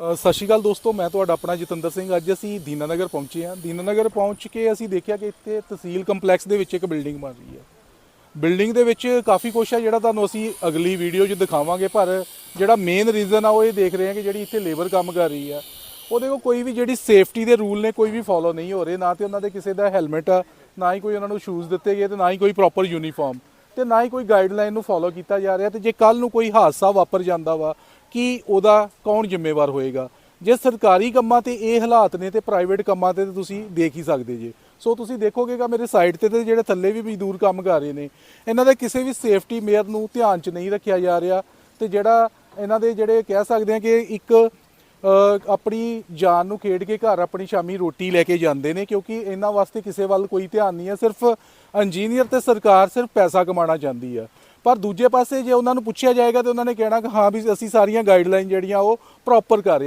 ਸਤਿ ਸ਼੍ਰੀ ਅਕਾਲ ਦੋਸਤੋ, ਮੈਂ ਤੁਹਾਡਾ ਆਪਣਾ ਜਤਿੰਦਰ ਸਿੰਘ। ਅੱਜ ਅਸੀਂ ਦੀਨਾਨਗਰ ਪਹੁੰਚੇ ਹਾਂ। ਦੀਨਾਨਗਰ ਪਹੁੰਚ ਕੇ ਅਸੀਂ ਦੇਖਿਆ ਕਿ ਇੱਥੇ ਤਹਿਸੀਲ ਕੰਪਲੈਕਸ ਦੇ ਵਿੱਚ ਇੱਕ ਬਿਲਡਿੰਗ ਬਣ ਰਹੀ ਹੈ। ਬਿਲਡਿੰਗ ਦੇ ਵਿੱਚ ਕਾਫੀ ਕੁਛ ਹੈ ਜਿਹੜਾ ਤੁਹਾਨੂੰ ਅਸੀਂ ਅਗਲੀ ਵੀਡੀਓ 'ਚ ਦਿਖਾਵਾਂਗੇ, ਪਰ ਜਿਹੜਾ ਮੇਨ ਰੀਜ਼ਨ ਆ ਉਹ ਇਹ ਦੇਖ ਰਹੇ ਹਾਂ ਕਿ ਜਿਹੜੀ ਇੱਥੇ ਲੇਬਰ ਕੰਮ ਕਰ ਰਹੀ ਆ ਉਹਦੇ ਕੋਲ ਕੋਈ ਵੀ ਜਿਹੜੀ ਸੇਫਟੀ ਦੇ ਰੂਲ ਨੇ ਕੋਈ ਵੀ ਫੋਲੋ ਨਹੀਂ ਹੋ ਰਹੇ। ਨਾ ਤੇ ਉਹਨਾਂ ਦੇ ਕਿਸੇ ਦਾ ਹੈਲਮਟ ਆ, ਨਾ ਹੀ ਕੋਈ ਉਹਨਾਂ ਨੂੰ ਸ਼ੂਜ਼ ਦਿੱਤੇ ਗਏ ਤੇ ਨਾ ਹੀ ਕੋਈ ਪ੍ਰੋਪਰ ਯੂਨੀਫਾਰਮ ਤੇ ਨਾ ਹੀ ਕੋਈ ਗਾਈਡਲਾਈਨ ਨੂੰ ਫੋਲੋ ਕੀਤਾ ਜਾ ਰਿਹਾ ਤੇ ਜੇ ਕੱਲ ਨੂੰ ਕੋਈ ਹਾਦਸਾ ਵਾਪਰ ਜਾਂਦਾ ਵਾ ਕਿ ਉਹਦਾ ਕੌਣ ਜ਼ਿੰਮੇਵਾਰ ਹੋਏਗਾ? ਜੇ ਸਰਕਾਰੀ ਕੰਮਾਂ ਤੇ ਇਹ ਹਾਲਾਤ ਨੇ ਤੇ ਪ੍ਰਾਈਵੇਟ ਕੰਮਾਂ ਤੇ ਤਾਂ ਤੁਸੀਂ ਦੇਖ ਹੀ ਸਕਦੇ ਜੇ। ਸੋ ਤੁਸੀਂ ਦੇਖੋਗੇਗਾ ਮੇਰੇ ਸਾਈਡ ਤੇ ਤੇ ਜਿਹੜੇ ਥੱਲੇ ਵੀ ਮਜ਼ਦੂਰ ਕੰਮ ਕਰ ਰਹੇ ਨੇ, ਇਹਨਾਂ ਦੇ ਕਿਸੇ ਵੀ ਸੇਫਟੀ ਮੇਅਰ ਨੂੰ ਧਿਆਨ 'ਚ ਨਹੀਂ ਰੱਖਿਆ ਜਾ ਰਿਹਾ ਤੇ ਜਿਹੜਾ ਇਹਨਾਂ ਦੇ ਜਿਹੜੇ ਕਹਿ ਸਕਦੇ ਆ ਕਿ ਇੱਕ ਆਪਣੀ ਜਾਨ ਨੂੰ ਖੇਡ ਕੇ ਘਰ ਆਪਣੀ ਸ਼ਾਮੀ ਰੋਟੀ ਲੈ ਕੇ ਜਾਂਦੇ ਨੇ ਕਿਉਂਕਿ ਇਹਨਾਂ ਵਾਸਤੇ ਕਿਸੇ ਵੱਲ ਕੋਈ ਧਿਆਨ ਨਹੀਂ ਹੈ। ਸਿਰਫ ਇੰਜੀਨੀਅਰ ਤੇ ਸਰਕਾਰ ਸਿਰਫ ਪੈਸਾ ਕਮਾਉਣਾ ਚਾਹੁੰਦੀ ਆ ਪਰ ਦੂਜੇ ਪਾਸੇ ਜੇ ਉਹਨਾਂ ਨੂੰ ਪੁੱਛਿਆ ਜਾਏਗਾ ਤੇ ਉਹਨਾਂ ਨੇ ਕਹਿਣਾ ਕਿ ਹਾਂ ਵੀ ਅਸੀਂ ਸਾਰੀਆਂ ਗਾਈਡਲਾਈਨ ਜਿਹੜੀਆਂ ਉਹ ਪ੍ਰੋਪਰ ਕਰ ਰਹੇ ਹਾਂ।